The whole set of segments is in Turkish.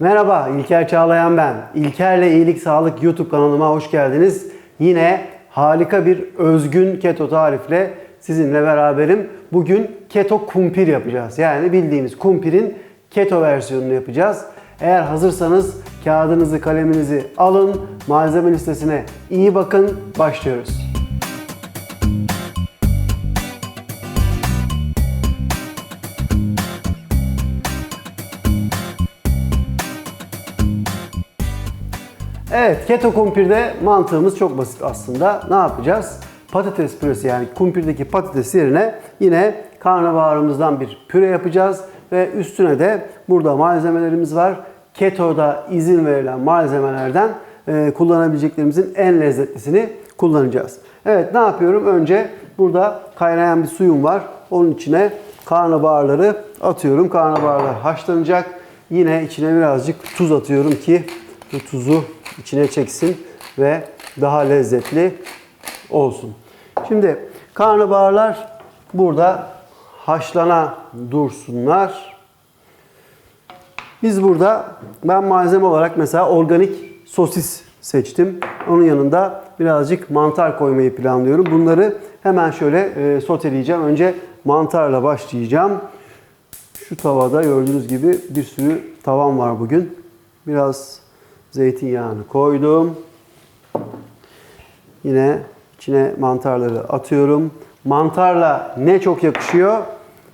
Merhaba, İlker Çağlayan ben. İlker'le İyilik Sağlık YouTube kanalıma hoş geldiniz. Yine harika bir özgün keto tarifle sizinle beraberim. Bugün keto kumpir yapacağız. Yani bildiğimiz kumpirin keto versiyonunu yapacağız. Eğer hazırsanız kağıdınızı, kaleminizi alın, malzeme listesine iyi bakın, başlıyoruz. Evet, keto kumpirde mantığımız çok basit aslında. Ne yapacağız? Patates püresi yani kumpirdeki patates yerine yine karnabaharımızdan bir püre yapacağız. Ve üstüne de burada malzemelerimiz var. Keto'da izin verilen malzemelerden e, kullanabileceklerimizin en lezzetlisini kullanacağız. Evet ne yapıyorum? Önce burada kaynayan bir suyum var. Onun içine karnabaharları atıyorum. Karnabaharlar haşlanacak. Yine içine birazcık tuz atıyorum ki bu tuzu içine çeksin ve daha lezzetli olsun. Şimdi karnabaharlar burada haşlana dursunlar. Biz burada ben malzeme olarak mesela organik sosis seçtim. Onun yanında birazcık mantar koymayı planlıyorum. Bunları hemen şöyle e, soteleyeceğim. Önce mantarla başlayacağım. Şu tavada gördüğünüz gibi bir sürü tavam var bugün. Biraz zeytinyağını koydum. Yine içine mantarları atıyorum. Mantarla ne çok yakışıyor?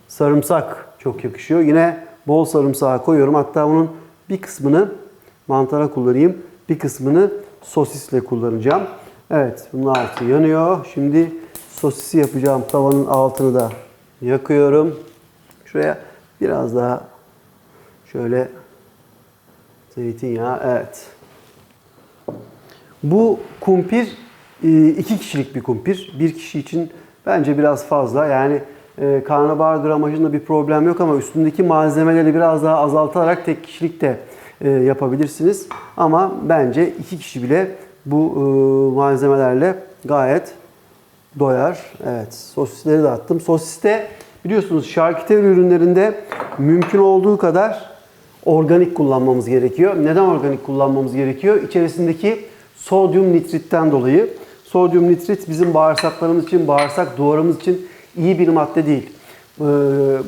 Sarımsak çok yakışıyor. Yine bol sarımsağı koyuyorum. Hatta bunun bir kısmını mantara kullanayım. Bir kısmını sosisle kullanacağım. Evet bunun altı yanıyor. Şimdi sosisi yapacağım tavanın altını da yakıyorum. Şuraya biraz daha şöyle Zeytinyağı, evet. Bu kumpir e, iki kişilik bir kumpir. Bir kişi için bence biraz fazla. Yani e, karnabahar gramajında bir problem yok ama üstündeki malzemeleri biraz daha azaltarak tek kişilik de e, yapabilirsiniz. Ama bence iki kişi bile bu malzemelerle gayet doyar. Evet, sosisleri de attım. Sosiste biliyorsunuz şarküteri ürünlerinde mümkün olduğu kadar organik kullanmamız gerekiyor. Neden organik kullanmamız gerekiyor? İçerisindeki sodyum nitritten dolayı. Sodyum nitrit bizim bağırsaklarımız için, bağırsak duvarımız için iyi bir madde değil. Ee,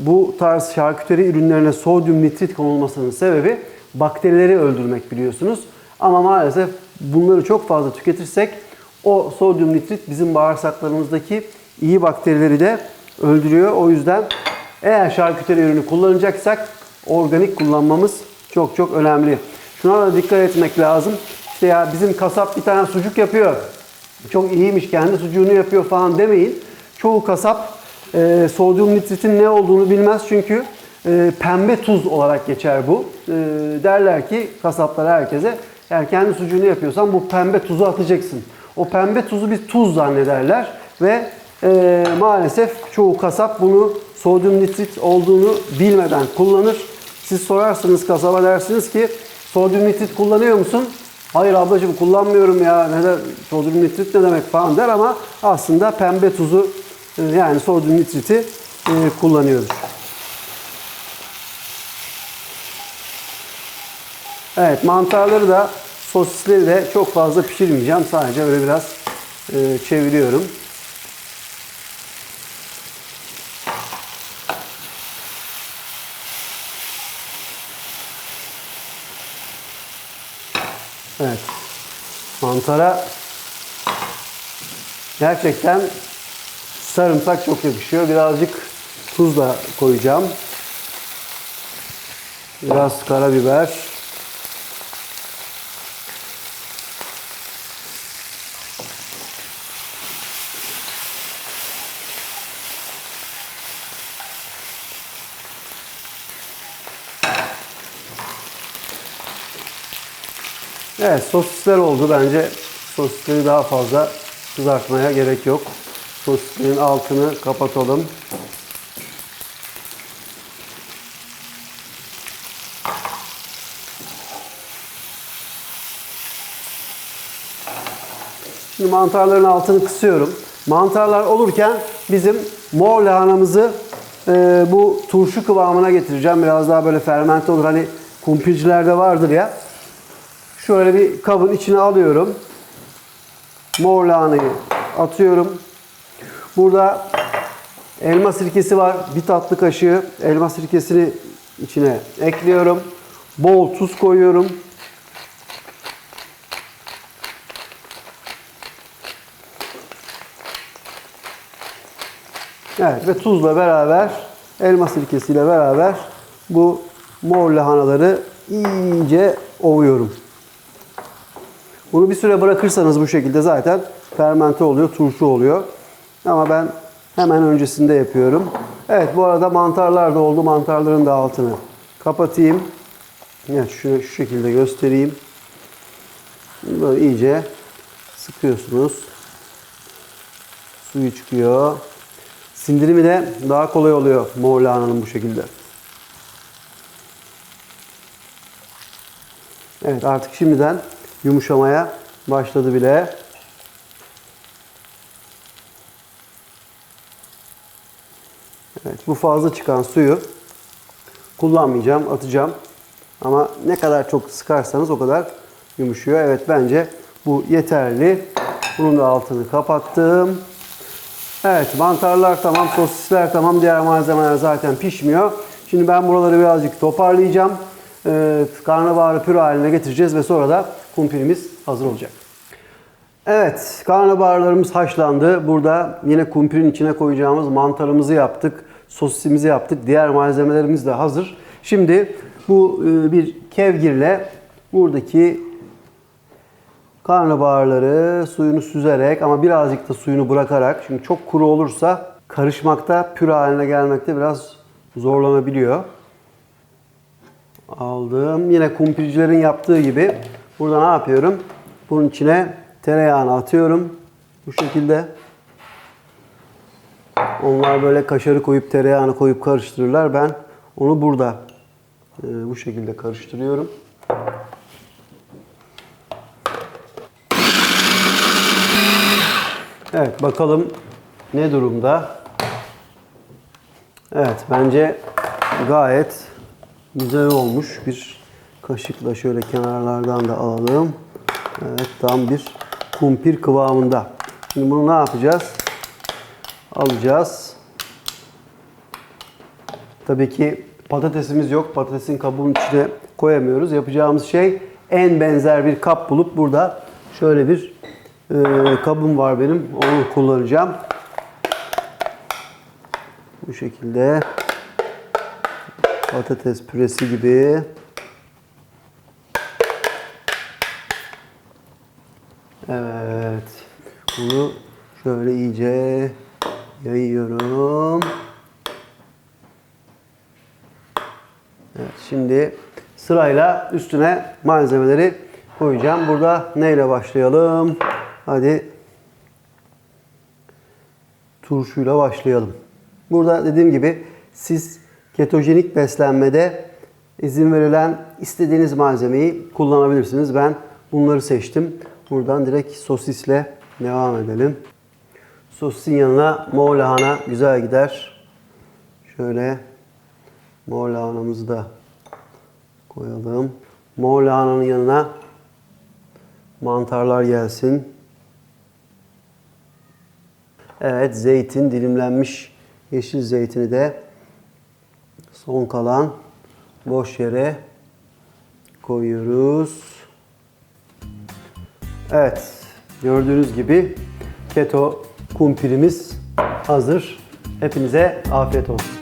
bu tarz şarküteri ürünlerine sodyum nitrit konulmasının sebebi bakterileri öldürmek biliyorsunuz. Ama maalesef bunları çok fazla tüketirsek o sodyum nitrit bizim bağırsaklarımızdaki iyi bakterileri de öldürüyor. O yüzden eğer şarküteri ürünü kullanacaksak organik kullanmamız çok çok önemli. Şuna da dikkat etmek lazım. İşte ya bizim kasap bir tane sucuk yapıyor. Çok iyiymiş kendi sucuğunu yapıyor falan demeyin. Çoğu kasap e, sodyum nitritin ne olduğunu bilmez çünkü e, pembe tuz olarak geçer bu. E, derler ki kasaplar herkese eğer kendi sucuğunu yapıyorsan bu pembe tuzu atacaksın. O pembe tuzu bir tuz zannederler ve e, maalesef çoğu kasap bunu sodyum nitrit olduğunu bilmeden kullanır. Siz sorarsınız kasaba dersiniz ki sodyum nitrit kullanıyor musun? Hayır ablacığım kullanmıyorum ya. Ne de sodyum nitrit ne demek falan der ama aslında pembe tuzu e, yani sodyum nitriti e, kullanıyoruz. Evet mantarları da sosisleri de çok fazla pişirmeyeceğim. Sadece öyle biraz e, çeviriyorum. Evet. Mantara gerçekten sarımsak çok yakışıyor. Birazcık tuz da koyacağım. Biraz karabiber. Evet sosisler oldu. Bence sosisleri daha fazla kızartmaya gerek yok. Sosislerin altını kapatalım. Şimdi mantarların altını kısıyorum. Mantarlar olurken bizim mor lahanamızı e, bu turşu kıvamına getireceğim. Biraz daha böyle fermente olur. Hani kumpircilerde vardır ya. Şöyle bir kabın içine alıyorum. Mor lahanayı atıyorum. Burada elma sirkesi var. Bir tatlı kaşığı elma sirkesini içine ekliyorum. Bol tuz koyuyorum. Evet ve tuzla beraber, elma sirkesiyle beraber bu mor lahanaları iyice ovuyorum. Bunu bir süre bırakırsanız bu şekilde zaten fermente oluyor, turşu oluyor. Ama ben hemen öncesinde yapıyorum. Evet bu arada mantarlar da oldu. Mantarların da altını kapatayım. Evet şu, şu şekilde göstereyim. Böyle iyice sıkıyorsunuz. Suyu çıkıyor. Sindirimi de daha kolay oluyor mor lahananın bu şekilde. Evet artık şimdiden yumuşamaya başladı bile. Evet bu fazla çıkan suyu kullanmayacağım, atacağım. Ama ne kadar çok sıkarsanız o kadar yumuşuyor. Evet bence bu yeterli. Bunun da altını kapattım. Evet mantarlar tamam, sosisler tamam, diğer malzemeler zaten pişmiyor. Şimdi ben buraları birazcık toparlayacağım. Ee, karnabaharı püre haline getireceğiz ve sonra da kumpirimiz hazır olacak. Evet, karnabaharlarımız haşlandı. Burada yine kumpirin içine koyacağımız mantarımızı yaptık, sosisimizi yaptık. Diğer malzemelerimiz de hazır. Şimdi bu e, bir kevgirle buradaki karnabaharları suyunu süzerek ama birazcık da suyunu bırakarak çünkü çok kuru olursa karışmakta, püre haline gelmekte biraz zorlanabiliyor. Aldım. Yine kumpircilerin yaptığı gibi burada ne yapıyorum? Bunun içine tereyağını atıyorum. Bu şekilde. Onlar böyle kaşarı koyup tereyağını koyup karıştırırlar. Ben onu burada e, bu şekilde karıştırıyorum. Evet bakalım ne durumda. Evet bence gayet güzel olmuş. Bir kaşıkla şöyle kenarlardan da alalım. Evet tam bir kumpir kıvamında. Şimdi bunu ne yapacağız? Alacağız. Tabii ki patatesimiz yok. Patatesin kabuğunun içine koyamıyoruz. Yapacağımız şey en benzer bir kap bulup burada şöyle bir e, kabım var benim. Onu kullanacağım. Bu şekilde patates püresi gibi. Evet. Bunu şöyle iyice yayıyorum. Evet, şimdi sırayla üstüne malzemeleri koyacağım. Burada neyle başlayalım? Hadi turşuyla başlayalım. Burada dediğim gibi siz ketojenik beslenmede izin verilen istediğiniz malzemeyi kullanabilirsiniz. Ben bunları seçtim. Buradan direkt sosisle devam edelim. Sosisin yanına mor lahana güzel gider. Şöyle mor lahanamızı da koyalım. Mor lahananın yanına mantarlar gelsin. Evet zeytin dilimlenmiş yeşil zeytini de son kalan boş yere koyuyoruz. Evet gördüğünüz gibi keto kumpirimiz hazır. Hepinize afiyet olsun.